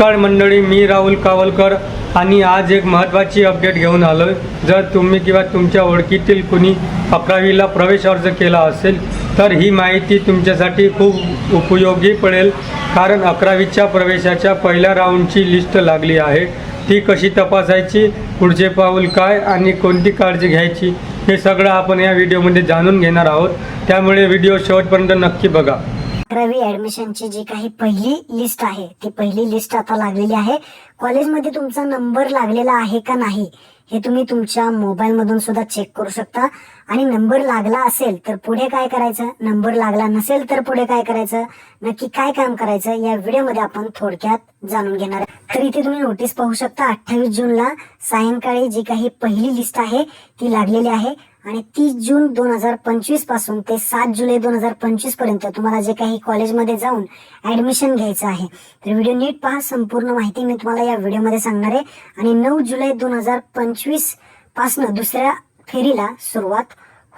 नमस्कार मंडळी मी राहुल कावलकर आणि आज एक महत्त्वाची अपडेट घेऊन आलो जर तुम्ही किंवा तुमच्या ओळखीतील कुणी अकरावीला प्रवेश अर्ज केला असेल तर ही माहिती तुमच्यासाठी खूप उपयोगी पडेल. कारण अकरावीच्या प्रवेशाच्या पहिल्या राऊंडची लिस्ट लागली आहे. ती कशी तपासायची पुढचे पाऊल काय आणि कोणती काळजी घ्यायची हे सगळं आपण या व्हिडिओमध्ये जाणून घेणार आहोत. त्यामुळे व्हिडिओ शेवटपर्यंत नक्की बघा. अकरावी ऍडमिशनची जी काही पहिली लिस्ट आहे ती पहिली लिस्ट आता लागलेली आहे. कॉलेजमध्ये तुमचा नंबर लागलेला आहे का नाही हे तुम्ही तुमच्या मोबाईल मधून सुद्धा चेक करू शकता. आणि नंबर लागला असेल तर पुढे काय करायचं? नंबर लागला नसेल तर पुढे काय करायचं? नक्की काय काम करायचं? या व्हिडिओमध्ये आपण थोडक्यात जाणून घेणार तर इथे तुम्ही नोटीस पाहू शकता अठ्ठावीस जूनला सायंकाळी जी काही पहिली लिस्ट आहे ती लागलेली आहे. आणि तीस जून दोन हजार पंचवीसपासून ते सात जुलै दोन हजार पंचवीसपर्यंत तुम्हाला जे काही कॉलेजमध्ये जाऊन ऍडमिशन घ्यायचं आहे तर व्हिडिओ नीट पहा संपूर्ण माहिती मी तुम्हाला या व्हिडिओमध्ये सांगणार आहे. आणि नऊ जुलै दोन हजार पंचवीस पासनं दुसऱ्या फेरीला सुरुवात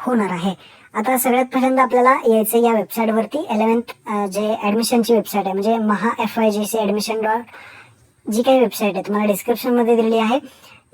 होणार आहे. आता सगळ्यात पहिल्यांदा आपल्याला यायचं या वेबसाईटवरती इलेव्हन्थ जे ऍडमिशनची वेबसाईट आहे म्हणजे Maha F I G C admission dot जी काही वेबसाईट आहे तुम्हाला डिस्क्रिप्शनमध्ये दिलेली आहे.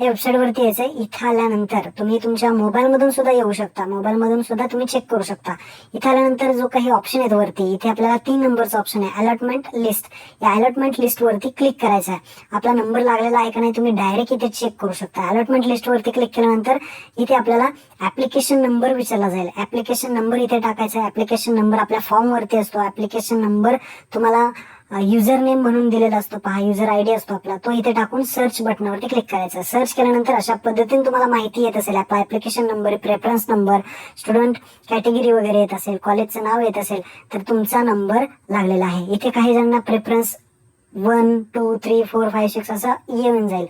या वेबसाईट वरती यायचंय. इथं आल्यानंतर तुम्ही तुमच्या मोबाईल मधून सुद्धा येऊ शकता. मोबाईल मधून सुद्धा तुम्ही चेक करू शकता. इथं आल्यानंतर जो काही ऑप्शन आहेत वरती इथे आपल्याला तीन नंबरचा ऑप्शन आहे. अलॉटमेंट लिस्ट या अलॉटमेंट लिस्ट वरती क्लिक करायचं आहे. आपला नंबर लागलेला आहे का नाही तुम्ही डायरेक्ट इथे चेक करू शकता. अलॉटमेंट लिस्ट वरती क्लिक केल्यानंतर इथे आपल्याला ऍप्लिकेशन नंबर विचारला जाईल. ऍप्लिकेशन नंबर इथे टाकायचा ऍप्लिकेशन नंबर आपल्या फॉर्म वरती असतो. ऍप्लिकेशन नंबर तुम्हाला युजर नेम म्हणून दिलेला असतो पहा युजर आयडी असतो आपला तो इथे टाकून सर्च बटनावरती क्लिक करायचा. सर्च केल्यानंतर अशा पद्धतीने तुम्हाला माहिती येत असेल आपला application number preference number student category वगैरे येत असेल कॉलेजचं नाव येत असेल तर तुमचा नंबर लागलेला आहे. इथे काही जणांना preference one two three four five six असं येऊन जाईल.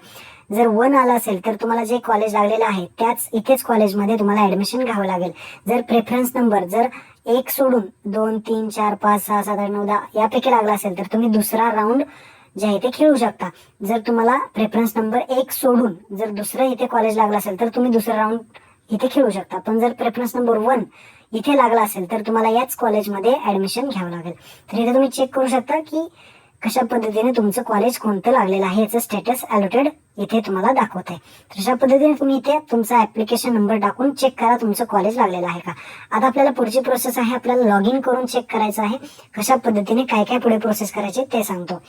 जर वन आला असेल तर तुम्हाला जे कॉलेज लागलेलं आहे त्याच इथेच कॉलेजमध्ये तुम्हाला ऍडमिशन घ्यावं लागेल. जर प्रेफरन्स नंबर जर एक सोडून दोन तीन चार पाच सहा सात आठ नऊ दहा यापैकी लागला असेल तर तुम्ही दुसरा राऊंड जे आहे ते खेळू शकता. जर तुम्हाला प्रेफरन्स नंबर एक सोडून जर दुसरं इथे कॉलेज लागलं असेल तर तुम्ही दुसरा राऊंड इथे खेळू शकता. पण जर प्रेफरन्स नंबर वन इथे लागला असेल तर तुम्हाला याच कॉलेजमध्ये ऍडमिशन घ्यावं लागेल. तर इथे तुम्ही चेक करू शकता की कशा पद्धतीने तुमचं कॉलेज कोणतं लागलेलं आहे याचं स्टेटस अलॉटेड इथे तुम्हाला दाखवत आहे तर अशा पद्धतीने तुम्ही इथे तुमचा ऍप्लिकेशन नंबर टाकून चेक करा तुमचं कॉलेज लागलेलं आहे का. आता आपल्याला पुढची प्रोसेस आहे आपल्याला लॉग इन करून चेक करायचं आहे कशा पद्धतीने काय काय पुढे प्रोसेस करायचे ते सांगतो.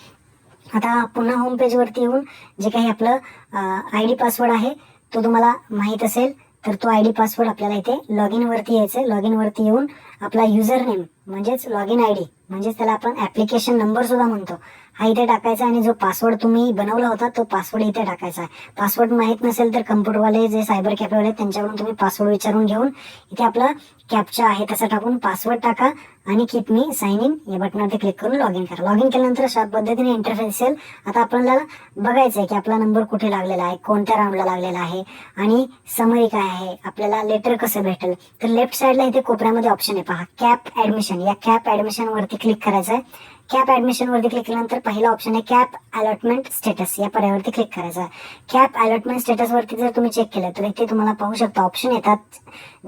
आता पुन्हा होम पेजवरती येऊन जे काही आपलं आय डी पासवर्ड आहे तो तुम्हाला माहीत असेल तर तो आय डी पासवर्ड आपल्याला इथे लॉग इन वरती यायचं लॉग इन वरती येऊन आपला युजर नेम म्हणजेच लॉग इन आय डी म्हणजेच त्याला आपण ऍप्लिकेशन नंबर सुद्धा म्हणतो. हा इथे टाकायचा आणि जो पासवर्ड तुम्ही बनवला होता तो पासवर्ड इथे टाकायचा आहे. पासवर्ड माहीत नसेल तर कम्प्युटरवाले जे सायबर कॅफेवाले आहेत त्यांच्याकडून तुम्ही पासवर्ड विचारून घेऊन इथे आपला कॅपचा आहे तसा टाकून पासवर्ड टाका. आणि कीप मी साइन इन या बटनावरती क्लिक करून लॉग इन करा. लॉग इन केल्यानंतर अशा पद्धतीने इंटरफेस येईल आता आपल्याला बघायचं आहे की आपला नंबर कुठे लागलेला आहे कोणत्या राऊंडला लागलेला आहे आणि समरी काय आहे आपल्याला लेटर कसं भेटेल? तर लेफ्ट साईडला इथे कोपऱ्यामध्ये ऑप्शन आहे पहा. कॅप ऍडमिशन या कॅप ऍडमिशन वरती क्लिक करायचं आहे कॅप ऍडमिशन वरती क्लिक केल्यानंतर पहिला ऑप्शन आहे कॅप अलॉटमेंट स्टेटस या पर्यावरती क्लिक करायचा कॅप अलॉटमेंट स्टेटस वरती जर तुम्ही चेक केलं तर इथे तुम्हाला पाहू शकता ऑप्शन येतात.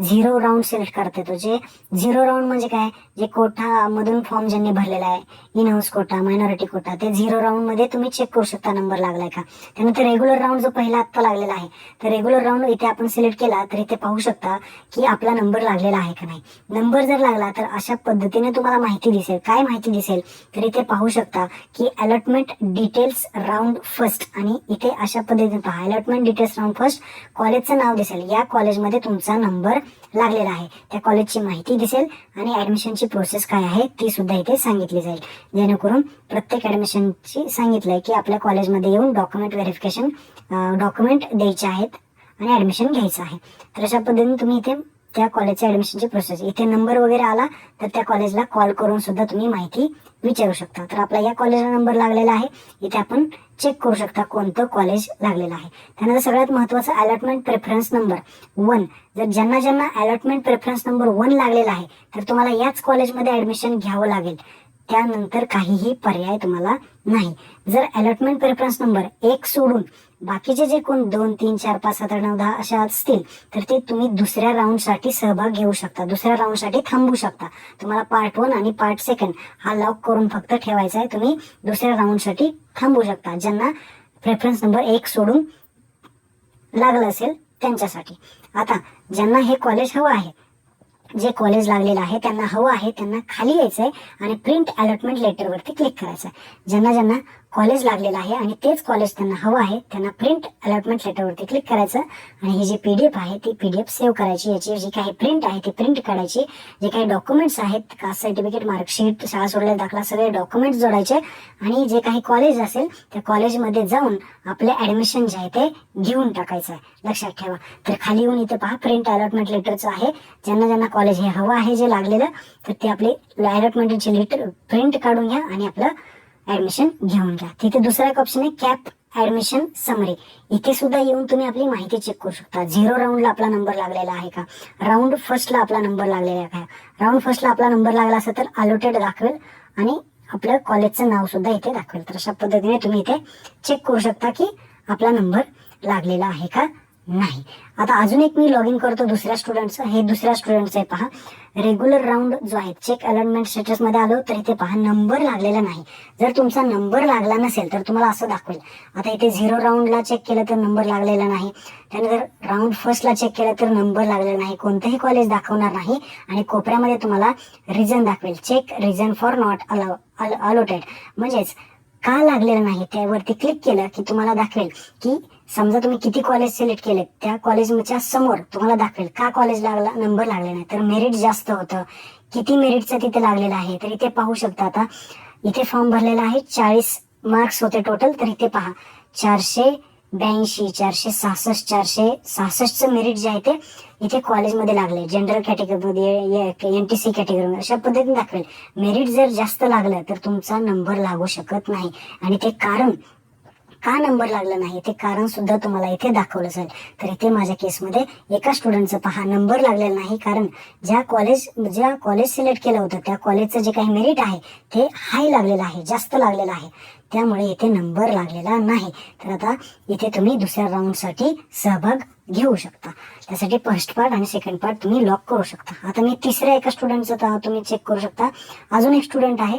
झिरो राऊंड सिलेक्ट करता येतो. जे झिरो राऊंड म्हणजे काय? जे कोठा मधून फॉर्म ज्यांनी भरलेला आहे in house quota minority quota ते झिरो राऊंडमध्ये तुम्ही चेक करू शकता नंबर लागलाय का? त्यानंतर रेग्युलर राऊंड जो पहिला आत्ता लागलेला आहे तर रेग्युलर राऊंड इथे आपण सिलेक्ट केला तर इथे पाहू शकता की आपला नंबर लागलेला आहे का नाही. नंबर जर लागला तर अशा पद्धतीने तुम्हाला माहिती दिसेल. काय माहिती दिसेल? तर इथे पाहू शकता की अलॉटमेंट डिटेल्स राऊंड फर्स्ट आणि इथे अशा पद्धतीने पहा. अलॉटमेंट डिटेल्स राऊंड फर्स्ट कॉलेजचं नाव दिसेल. या कॉलेजमध्ये तुमचा नंबर लागलेला आहे. त्या कॉलेजची माहिती दिसेल आणि ऍडमिशनची प्रोसेस काय आहे ती सुद्धा इथे सांगितली जाईल. जेणेकरून प्रत्येक ऍडमिशनची सांगितलंय की आपल्या कॉलेजमध्ये येऊन डॉक्युमेंट व्हेरिफिकेशन डॉक्युमेंट द्यायचे आहेत आणि ऍडमिशन घ्यायचं आहे. तर अशा पद्धतीने तुम्ही इथे त्या कॉलेजच्या ऍडमिशनची प्रोसेस इथे नंबर वगैरे आला तर त्या कॉलेजला कॉल करून सुद्धा तुम्ही माहिती विचारू शकता. तर आपला या कॉलेजला नंबर लागलेला आहे. इथे आपण चेक करू शकता कोणतं कॉलेज लागलेलं आहे. त्यानंतर सगळ्यात महत्वाचं अलॉटमेंट प्रेफरन्स नंबर वन जर ज्यांना ज्यांना अलॉटमेंट प्रेफरन्स नंबर वन लागलेला आहे तर तुम्हाला याच कॉलेजमध्ये ऍडमिशन घ्यावं लागेल. त्यानंतर काहीही पर्याय तुम्हाला नाही. जर अलॉटमेंट प्रेफरन्स नंबर एक सोडून बाकीचे जे कोण दोन तीन चार पाच सात आठ नऊ दहा अशा असतील तर ते तुम्ही दुसऱ्या राऊंडसाठी सहभाग घेऊ शकता. दुसऱ्या राऊंडसाठी थांबू शकता. तुम्हाला पार्ट वन आणि पार्ट सेकंड हा लॉक करून फक्त ठेवायचा आहे. तुम्ही दुसऱ्या राऊंडसाठी थांबू शकता. ज्यांना प्रेफरन्स नंबर एक सोडून लागलं असेल त्यांच्यासाठी. आता ज्यांना हे कॉलेज हवं आहे जे कॉलेज लागलेलं आहे त्यांना हवं आहे त्यांना खाली यायचं आहे आणि प्रिंट अलॉटमेंट लेटरवरती क्लिक करायचं आहे ज्यांना ज्यांना कॉलेज लागलेलं आहे आणि तेच कॉलेज त्यांना हवं आहे त्यांना प्रिंट अलॉटमेंट लेटरवरती क्लिक करायचं आणि ही जी पी डी एफ आहे ती पी डी एफ सेव्ह करायची. याची जी काही प्रिंट आहे ती प्रिंट काढायची. जे काही डॉक्युमेंट्स आहेत कास्ट सर्टिफिकेट मार्कशीट शाळा सोडलेला दाखला सगळे डॉक्युमेंट्स जोडायचे. आणि जे काही कॉलेज असेल त्या कॉलेजमध्ये जाऊन आपले ऍडमिशन जे आहे ते घेऊन टाकायचं आहे. लक्षात ठेवा. तर खाली येऊन इथे पहा प्रिंट अलॉटमेंट लेटरचं आहे. ज्यांना ज्यांना कॉलेज हे हवं आहे जे लागलेलं तर ते आपले अलॉटमेंटचे लेटर प्रिंट काढून घ्या आणि आपलं ऍडमिशन घेऊन घ्या तिथे दुसरा एक ऑप्शन आहे कॅप ऍडमिशन समरी इथे सुद्धा येऊन तुम्ही आपली माहिती चेक करू शकता. झिरो राऊंडला आपला नंबर लागलेला आहे का? राऊंड फर्स्टला आपला नंबर लागलेला आहे का? राऊंड फर्स्टला आपला नंबर लागला असेल तर अलोटेड दाखवेल आणि आपलं कॉलेजचं नाव सुद्धा इथे दाखवेल. तर अशा पद्धतीने तुम्ही इथे चेक करू शकता की आपला नंबर लागलेला आहे का? नाही. आता अजून एक मी लॉग इन करतो दुसऱ्या स्टुडंटचं हे दुसऱ्या स्टुडंटचं आहे पहा. रेग्युलर राऊंड जो आहे चेक अलॉटमेंट स्टेटसमध्ये आलो तर इथे पहा नंबर लागलेला नाही. जर तुमचा नंबर लागला नसेल तर तुम्हाला असं दाखवेल. आता इथे झिरो राऊंडला चेक केलं तर नंबर लागलेला नाही. त्यानंतर राऊंड फर्स्टला चेक केलं तर नंबर लागलेला नाही. कोणतंही कॉलेज दाखवणार नाही आणि कोपऱ्यामध्ये तुम्हाला रिझन दाखवेल. Check reason for not allow allotted म्हणजेच का लागलेलं नाही? त्यावरती क्लिक केलं की तुम्हाला दाखवेल की समजा तुम्ही किती कॉलेज सिलेक्ट केले त्या कॉलेजच्या समोर तुम्हाला दाखवेल का कॉलेज लागला नंबर लागले नाही तर मेरिट जास्त होतं. किती मेरिटचं तिथे लागलेलं आहे तर इथे पाहू शकता आता. इथे फॉर्म भरलेला आहे चाळीस मार्क्स होते टोटल तर इथे पहा. चारशे ब्याऐंशी चारशे सहासष्ट चारशे सहासष्टचं मेरिट जे आहे ते इथे कॉलेजमध्ये लागले. जनरल कॅटेगरीमध्ये एन टी सी कॅटेगरीमध्ये अशा पद्धतीने दाखवेल. मेरिट जर जास्त लागलं तर तुमचा नंबर लागू शकत नाही. आणि ते कारण हा नंबर लागला नाही. ते कारण सुद्धा तुम्हाला इथे दाखवलं जाईल. तर इथे माझ्या केसमध्ये एका स्टुडंटचं पहा नंबर लागलेला नाही. कारण ज्या कॉलेज ज्या कॉलेज सिलेक्ट केलं होतं त्या कॉलेजचं जे काही मेरिट आहे ते हाय लागलेलं आहे जास्त लागलेलं आहे. त्यामुळे इथे नंबर लागलेला नाही. तर आता इथे तुम्ही दुसऱ्या राऊंडसाठी सहभाग घेऊ शकता. त्यासाठी फर्स्ट पार्ट आणि सेकंड पार्ट तुम्ही लॉक करू शकता. आता मी तिसऱ्या एका स्टुडंटचं तुम्ही चेक करू शकता. अजून एक स्टुडंट आहे.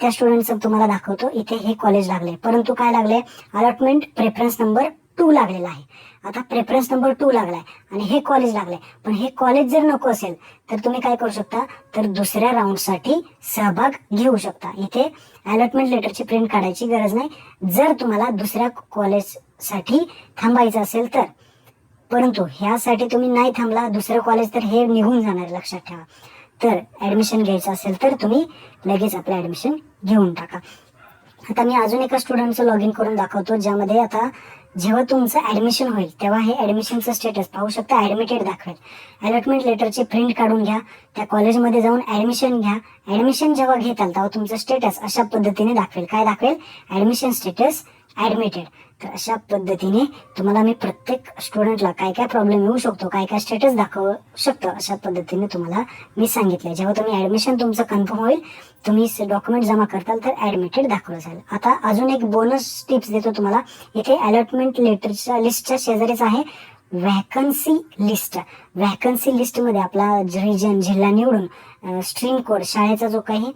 त्या स्टुडंटचं तुम्हाला दाखवतो. इथे हे कॉलेज लागले परंतु काय लागले अलॉटमेंट प्रेफरन्स नंबर टू लागलेला आहे. आता प्रेफरन्स नंबर टू लागलाय आणि हे कॉलेज लागलंय. पण हे कॉलेज जर नको असेल तर तुम्ही काय करू शकता? तर दुसऱ्या राऊंडसाठी सहभाग घेऊ शकता. इथे अलॉटमेंट लेटरची प्रिंट काढायची गरज नाही. जर तुम्हाला दुसऱ्या कॉलेजसाठी थांबायचं असेल तर. परंतु ह्यासाठी तुम्ही नाही थांबला दुसरं कॉलेज तर हे निघून जाणार लक्षात ठेवा. तर ऍडमिशन घ्यायचं असेल तर तुम्ही लगेच आपलं ऍडमिशन घेऊन टाका. आता मी अजून एका स्टुडंटचं लॉग इन करून दाखवतो ज्यामध्ये आता जेव्हा तुमचं ऍडमिशन होईल तेव्हा हे ऍडमिशनचं स्टेटस पाहू शकता ऍडमिटेड दाखवेल. अलॉटमेंट लेटरची प्रिंट काढून घ्या त्या कॉलेजमध्ये जाऊन ऍडमिशन घ्या. ऍडमिशन जेव्हा घेताल तेव्हा तुमचं स्टेटस अशा पद्धतीने दाखवेल. काय दाखवेल? ऍडमिशन स्टेटस ऍडमिटेड तर अशा पद्धतीने तुम्हाला मी प्रत्येक स्टुडंटला काय काय प्रॉब्लेम येऊ शकतो काय काय स्टेटस दाखवू शकतं अशा पद्धतीने तुम्हाला मी सांगितलं जेव्हा तुम्ही ऍडमिशन तुमचं कन्फर्म होईल तुम्ही डॉक्युमेंट जमा करताल तर ऍडमिटेड दाखवलं जाईल. आता अजून एक बोनस टिप्स देतो तुम्हाला. इथे अलॉटमेंट लेटरच्या लिस्टच्या शेजारीच आहे व्हॅकन्सी लिस्ट व्हॅकन्सी लिस्टमध्ये आपला रिजन जिल्हा निवडून स्ट्रीम कोड शाळेचा जो काही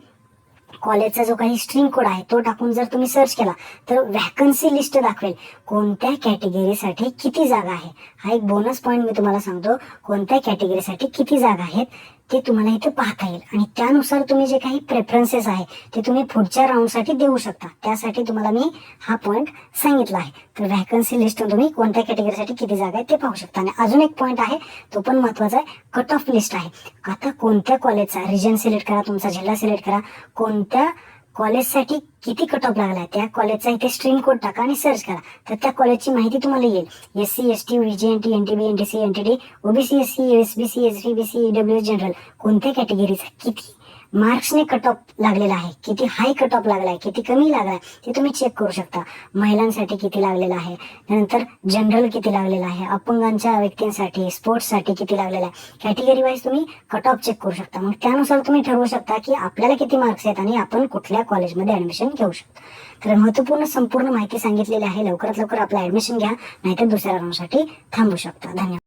कॉलेजचा जो काही स्ट्रीम कोड आहे तो टाकून जर तुम्ही सर्च केला तर व्हॅकन्सी लिस्ट दाखवेल. कोणत्या कॅटेगरीसाठी किती जागा आहे हा एक बोनस पॉईंट मी तुम्हाला सांगतो. कोणत्या कॅटेगरीसाठी किती जागा आहेत? ते तुम्हाला इथे पाहता येईल. आणि त्यानुसार तुम्ही जे काही प्रेफरन्सेस आहे ते तुम्ही पुढच्या राऊंडसाठी देऊ शकता. त्यासाठी तुम्हाला मी हा पॉईंट सांगितला आहे. तर व्हॅकन्सी लिस्ट तुम्ही कोणत्या कॅटेगरीसाठी किती जागा आहे ते पाहू शकता. आणि अजून एक पॉईंट आहे तो पण महत्त्वाचा आहे कट ऑफ लिस्ट आहे. आता कोणत्या कॉलेजचा रिजन सिलेक्ट करा तुमचा जिल्हा सिलेक्ट करा. कोणत्या कॉलेजसाठी किती कट ऑफ लागला? त्या कॉलेजचा इथे स्ट्रीम कोड टाका आणि सर्च करा. तर त्या कॉलेजची माहिती तुम्हाला येईल. S C S T V J N T N T B N T C N T D OBC S C S B C S T B C W general कोणत्या कॅटेगरीचा किती? मार्क्सने कट ऑफ लागलेला आहे. किती हाय cut off लागला आहे किती कमी लागला आहे ते तुम्ही चेक करू शकता. महिलांसाठी किती लागलेला आहे त्यानंतर जनरल किती लागलेला आहे अपंगांच्या व्यक्तींसाठी स्पोर्ट्ससाठी किती लागलेला आहे. कॅटेगरी वाईज तुम्ही कट ऑफ चेक करू शकता. मग त्यानुसार तुम्ही ठरवू शकता की आपल्याला किती मार्क्स आहेत आणि आपण कुठल्या कॉलेजमध्ये ऍडमिशन घेऊ शकतो. तर महत्त्वपूर्ण संपूर्ण माहिती सांगितलेली आहे. लवकरात लवकर आपलं ऍडमिशन घ्या नाहीतर दुसऱ्या राऊंडसाठी थांबू शकता. धन्यवाद.